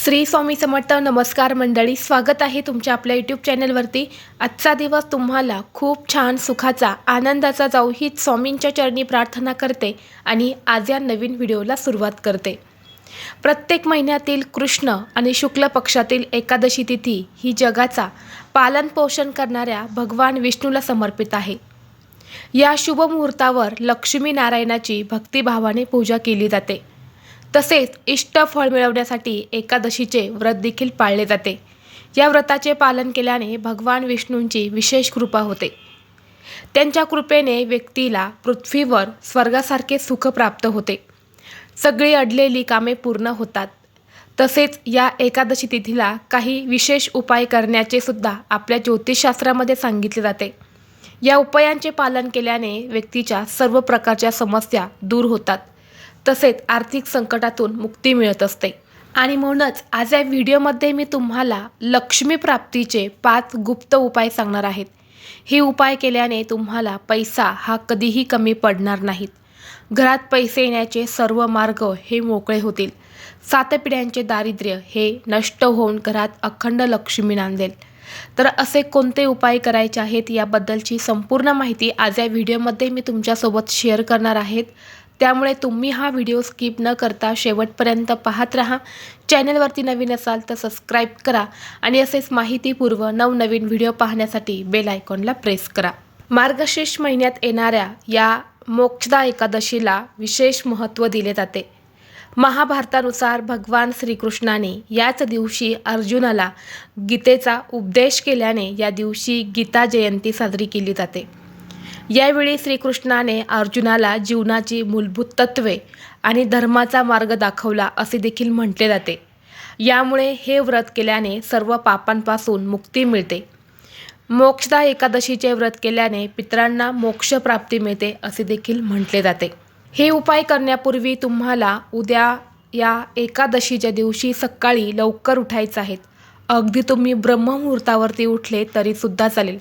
श्री स्वामी समर्थ नमस्कार मंडळी स्वागत आहे तुमच्या आपल्या यूट्यूब चॅनलवरती आजचा दिवस तुम्हाला खूप छान सुखाचा आनंदाचा जाऊ हीच स्वामींच्या चरणी प्रार्थना करते आणि आज या नवीन व्हिडिओला सुरुवात करते. प्रत्येक महिन्यातील कृष्ण आणि शुक्ल पक्षातील एकादशी तिथी ही जगाचा पालनपोषण करणाऱ्या भगवान विष्णूला समर्पित आहे. या शुभ मुहूर्तावर लक्ष्मी नारायणाची भक्तिभावाने पूजा केली जाते. तसेच इष्ट फळ मिळवण्यासाठी एकादशीचे व्रत देखील पाळले जाते. या व्रताचे पालन केल्याने भगवान विष्णूंची विशेष कृपा होते. त्यांच्या कृपेने व्यक्तीला पृथ्वीवर स्वर्गासारखे सुख प्राप्त होते. सगळी अडलेली कामे पूर्ण होतात. तसेच या एकादशी तिथीला काही विशेष उपाय करण्याचे सुद्धा आपल्या ज्योतिषशास्त्रामध्ये सांगितले जाते. या उपायांचे पालन केल्याने व्यक्तीच्या सर्व प्रकारच्या समस्या दूर होतात. तसेच आर्थिक संकटातून मुक्ती मिळत असते. आणि म्हणूनच आज या व्हिडिओमध्ये मी तुम्हाला लक्ष्मी प्राप्तीचे पाच गुप्त उपाय सांगणार आहेत. हे उपाय केल्याने तुम्हाला पैसा हा कधीही कमी पडणार नाहीत. घरात पैसे येण्याचे सर्व मार्ग हे मोकळे होतील. सात पिढ्यांचे दारिद्र्य हे नष्ट होऊन घरात अखंड लक्ष्मी नांदेल. तर असे कोणते उपाय करायचे आहेत याबद्दलची संपूर्ण माहिती आज या व्हिडिओमध्ये मी तुमच्यासोबत शेअर करणार आहेत. त्यामुळे तुम्ही हा व्हिडिओ स्किप न करता शेवटपर्यंत पाहत राहा. चॅनलवरती नवीन असाल तर सबस्क्राईब करा आणि असेच माहितीपूर्व नवनवीन व्हिडिओ पाहण्यासाठी बेल आयकॉनला प्रेस करा. मार्गशीर्ष महिन्यात येणाऱ्या या मोक्षदा एकादशीला विशेष महत्त्व दिले जाते. महाभारतानुसार भगवान श्रीकृष्णाने याच दिवशी अर्जुनाला गीतेचा उपदेश केल्याने या दिवशी गीता जयंती साजरी केली जाते. यावेळी श्रीकृष्णाने अर्जुनाला जीवनाची मूलभूत तत्वे आणि धर्माचा मार्ग दाखवला असे देखील म्हटले जाते. यामुळे हे व्रत केल्याने सर्व पापांपासून मुक्ती मिळते. मोक्षदा एकादशीचे व्रत केल्याने पितरांना मोक्षप्राप्ती मिळते असे देखील म्हटले जाते. हे उपाय करण्यापूर्वी तुम्हाला उद्या या एकादशीच्या दिवशी सकाळी लवकर उठायचं आहेत. अगदी तुम्ही ब्रह्ममुहूर्तावरती उठले तरीसुद्धा चालेल.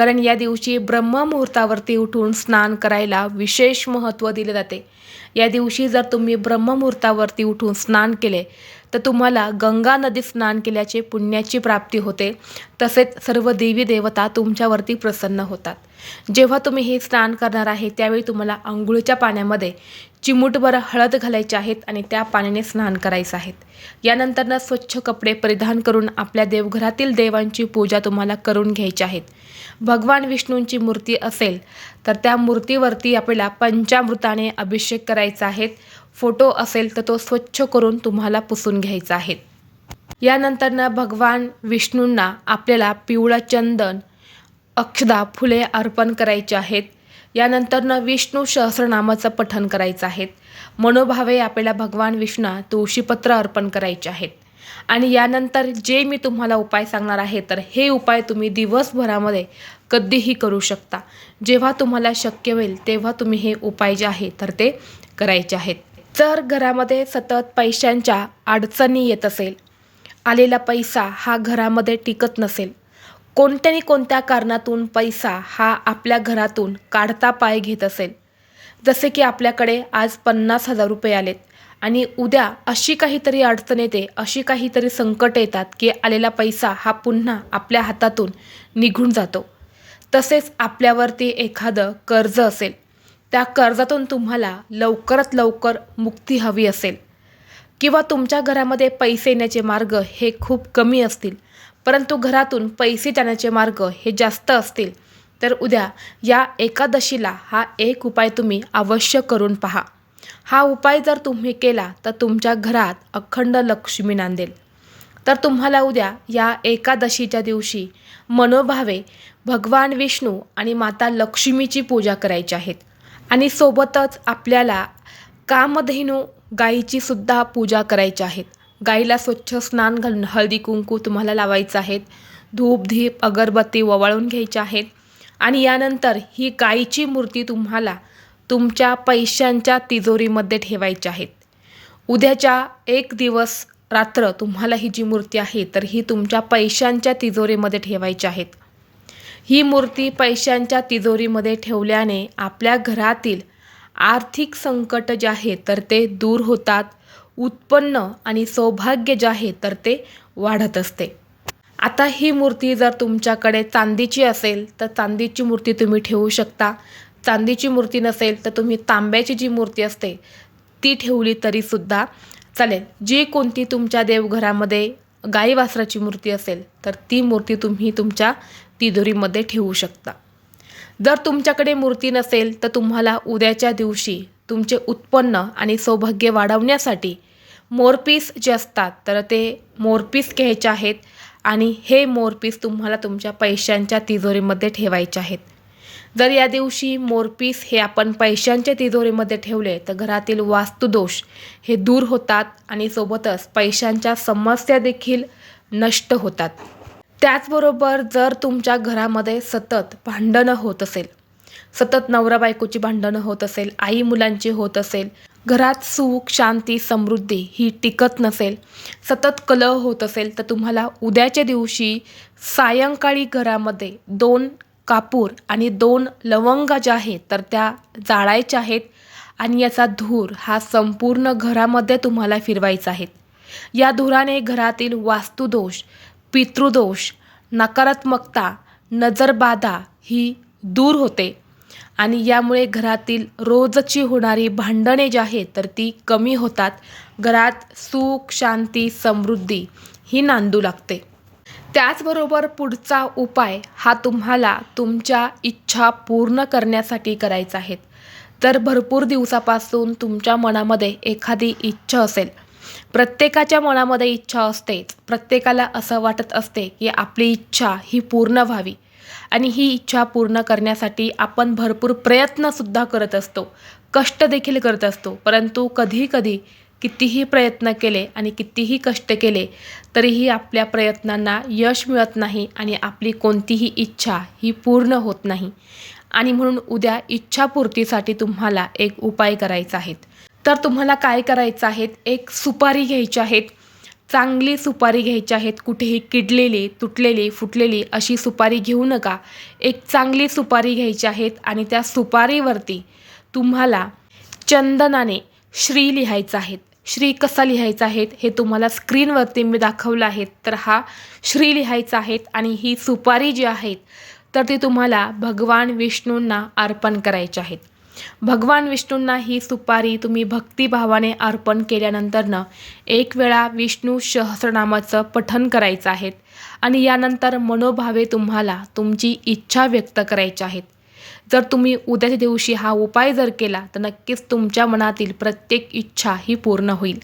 कारण या दिवशी ब्रह्ममुहूर्तावरती उठून स्नान करायला विशेष महत्त्व दिले जाते. या दिवशी जर तुम्ही ब्रह्ममुहूर्तावरती उठून स्नान केले तर तुम्हाला गंगा नदीत स्नान केल्याचे पुण्याची प्राप्ती होते. तसेच सर्व देवी देवता तुमच्यावरती प्रसन्न होतात. जेव्हा तुम्ही हे स्नान करणार आहे त्यावेळी तुम्हाला आंघोळीच्या पाण्यामध्ये चिमूटभर हळद घालायचे आहेत आणि त्या पाण्याने स्नान करायचं आहेत. यानंतरनं स्वच्छ कपडे परिधान करून आपल्या देवघरातील देवांची पूजा तुम्हाला करून घ्यायची आहेत. भगवान विष्णूंची मूर्ती असेल तर त्या मूर्तीवरती आपल्याला पंचामृताने अभिषेक करायचा आहेत. फोटो असेल तर तो स्वच्छ करून तुम्हाला पुसून घ्यायचा आहे. यानंतरनं भगवान विष्णूंना आपल्याला पिवळा चंदन अक्षदा फुले अर्पण करायचे आहेत. यानंतरनं विष्णू सहस्रनामाचं पठण करायचं आहे मनोभावे आपल्याला भगवान विष्णूंना तुळशीपत्र अर्पण करायचे आहेत. आणि यानंतर जे मी तुम्हाला उपाय सांगणार आहे तर हे उपाय तुम्ही दिवसभरामध्ये कधीही करू शकता. जेव्हा तुम्हाला शक्य होईल तेव्हा तुम्ही हे उपाय जे आहे तर ते करायचे आहेत. जर घरामध्ये सतत पैशांच्या अडचणी येत असेल आलेला पैसा हा घरामध्ये टिकत नसेल कोणत्यानी कोणत्या कारणातून पैसा हा आपल्या घरातून काढता पाय घेत असेल? जसे की आपल्याकडे आज पन्नास हजार रुपये आलेत आणि उद्या अशी काहीतरी अडचण येते अशी काहीतरी संकट येतात की आलेला पैसा हा पुन्हा आपल्या हातातून निघून जातो. तसेच आपल्यावरती एखादं कर्ज असेल त्या कर्जातून तुम्हाला लवकरात लवकर मुक्ती हवी असेल. किंवा तुमच्या घरामध्ये पैसे येण्याचे मार्ग हे खूप कमी असतील. परंतु घरातून पैसे जाण्याचे मार्ग हे जास्त असतील. तर उद्या या एकादशीला हा एक उपाय तुम्ही अवश्य करून पहा. हा उपाय जर तुम्ही केला तर तुमच्या घरात अखंड लक्ष्मी नांदेल. तर तुम्हाला उद्या या एकादशीच्या दिवशी मनोभावे भगवान विष्णू आणि माता लक्ष्मीची पूजा करायची आहेत. आणि सोबतच आपल्याला कामधेनू गाईची सुद्धा पूजा करायची आहेत. गाईला स्वच्छ स्नान घालून हळदी कुंकू तुम्हाला लावायचं आहेत. धूप धीप अगरबत्ती ववाळून घ्यायचे आहेत. आणि यानंतर ही गाईची मूर्ती तुम्हाला तुमच्या पैशांच्या तिजोरीमध्ये ठेवायची आहेत. उद्याच्या एक दिवस रात्र तुम्हाला ही जी मूर्ती आहे तर ही तुमच्या पैशांच्या तिजोरीमध्ये ठेवायची आहेत. ही मूर्ती पैशांच्या तिजोरीमध्ये ठेवल्याने आपल्या घरातील आर्थिक संकट जे आहे तर ते दूर होतात. उत्पन्न आणि सौभाग्य जे आहे तर ते वाढत असते. आता ही मूर्ती जर तुमच्याकडे चांदीची असेल तर चांदीची मूर्ती तुम्ही ठेवू शकता. चांदीची मूर्ती नसेल तर तुम्ही तांब्याची जी मूर्ती असते ती ठेवली तरीसुद्धा चालेल. जी कोणती तुमच्या देवघरामध्ये गाई वासराची मूर्ती असेल तर ती मूर्ती तुम्ही तुमच्या तिजोरीमध्ये ठेवू शकता. जर तुमच्याकडे मूर्ती नसेल तर तुम्हाला उद्याच्या दिवशी तुमचे उत्पन्न आणि सौभाग्य वाढवण्यासाठी मोरपीस जे असतात तर ते मोरपीस घ्यायचे आहेत आणि हे मोरपीस तुम्हाला तुमच्या पैशांच्या तिजोरीमध्ये ठेवायचे आहेत. जर या दिवशी मोरपीस हे आपण पैशांच्या तिजोरीमध्ये ठेवले तर घरातील वास्तुदोष हे दूर होतात आणि सोबतच पैशांच्या समस्या देखील नष्ट होतात. त्याचबरोबर जर तुमच्या घरामध्ये सतत भांडणं होत असेल सतत नवरा बायकोची भांडणं होत असेल आई मुलांची होत असेल घरात सुख शांती समृद्धी ही टिकत नसेल सतत कलह होत असेल तर तुम्हाला उद्याच्या दिवशी सायंकाळी घरामध्ये दोन कापूर आणि दोन लवंगा ज्या आहेत तर त्या जाळायच्या आहेत आणि याचा धूर हा संपूर्ण घरामध्ये तुम्हाला फिरवायचा आहे. या धुराने घरातील वास्तुदोष पितृदोष नकारात्मकता नजरबाधा ही दूर होते. आणि यामुळे घरातील रोजची होणारी भांडणे जी आहेत तर ती कमी होतात. घरात सुख शांती समृद्धी ही नांदू लागते. त्याचबरोबर पुढचा उपाय हा तुम्हाला तुमच्या इच्छा पूर्ण करण्यासाठी करायचा आहे. तर भरपूर दिवसापासून तुमच्या मनामध्ये एखादी इच्छा असेल प्रत्येकाच्या मनामध्ये इच्छा असतेच. प्रत्येकाला असं वाटत असते की आपली इच्छा ही पूर्ण व्हावी. आणि ही इच्छा पूर्ण करण्यासाठी आपण भरपूर प्रयत्नसुद्धा करत असतो. कष्ट देखील करत असतो. परंतु कधीकधी कितीही प्रयत्न केले आणि कितीही कष्ट केले तरीही आपल्या प्रयत्नांना यश मिळत नाही आणि आपली कोणतीही इच्छा ही पूर्ण होत नाही. आणि म्हणून उद्या इच्छापूर्तीसाठी तुम्हाला एक उपाय करायचा आहे. तर तुम्हाला काय करायचं आहे? एक सुपारी घ्यायची आहेत चांगली सुपारी घ्यायची आहेत कुठेही किडलेली तुटलेली फुटलेली अशी सुपारी घेऊ नका. एक चांगली सुपारी घ्यायची आहेत आणि त्या सुपारीवरती तुम्हाला चंदनाने श्री लिहायचं आहेत. श्री कसा लिहायचा आहेत हे तुम्हाला स्क्रीनवरती मी दाखवलं आहे. तर हा श्री लिहायचा आहेत आणि ही सुपारी जी आहेत तर ती तुम्हाला भगवान विष्णूंना अर्पण करायची आहेत. भगवान विष्णूंना ही सुपारी तुम्ही भक्तिभावाने अर्पण केल्यानंतरनं एक वेळा विष्णू सहस्रनामाचं पठन करायचं आहे आणि यानंतर मनोभावे तुम्हाला तुमची इच्छा व्यक्त करायची आहेत. जर तुम्ही उद्याच्या दिवशी हा उपाय जर केला तर नक्कीच तुमच्या मनातील प्रत्येक इच्छा ही पूर्ण होईल.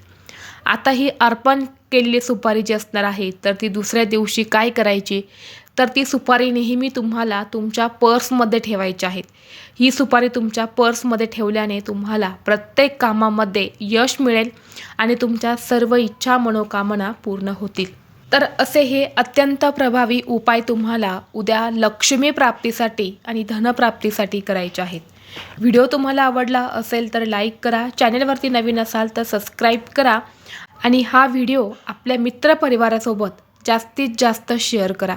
आता ही अर्पण केलेली सुपारी जी असणार आहे तर ती दुसऱ्या दिवशी काय करायची? तर ती सुपारी नेहमी तुम्हाला तुमच्या पर्समध्ये ठेवायची आहेत. ही सुपारी तुमच्या पर्समध्ये ठेवल्याने तुम्हाला प्रत्येक कामामध्ये यश मिळेल आणि तुमच्या सर्व इच्छा मनोकामना पूर्ण होतील. तर असे हे अत्यंत प्रभावी उपाय तुम्हाला उद्या लक्ष्मी प्राप्तीसाठी आणि धनप्राप्तीसाठी करायचे आहेत. व्हिडिओ तुम्हाला आवडला असेल तर लाईक करा चॅनेलवरती नवीन असाल तर सबस्क्राईब करा आणि हा व्हिडिओ आपल्या मित्रपरिवारासोबत जास्तीत जास्त शेअर करा.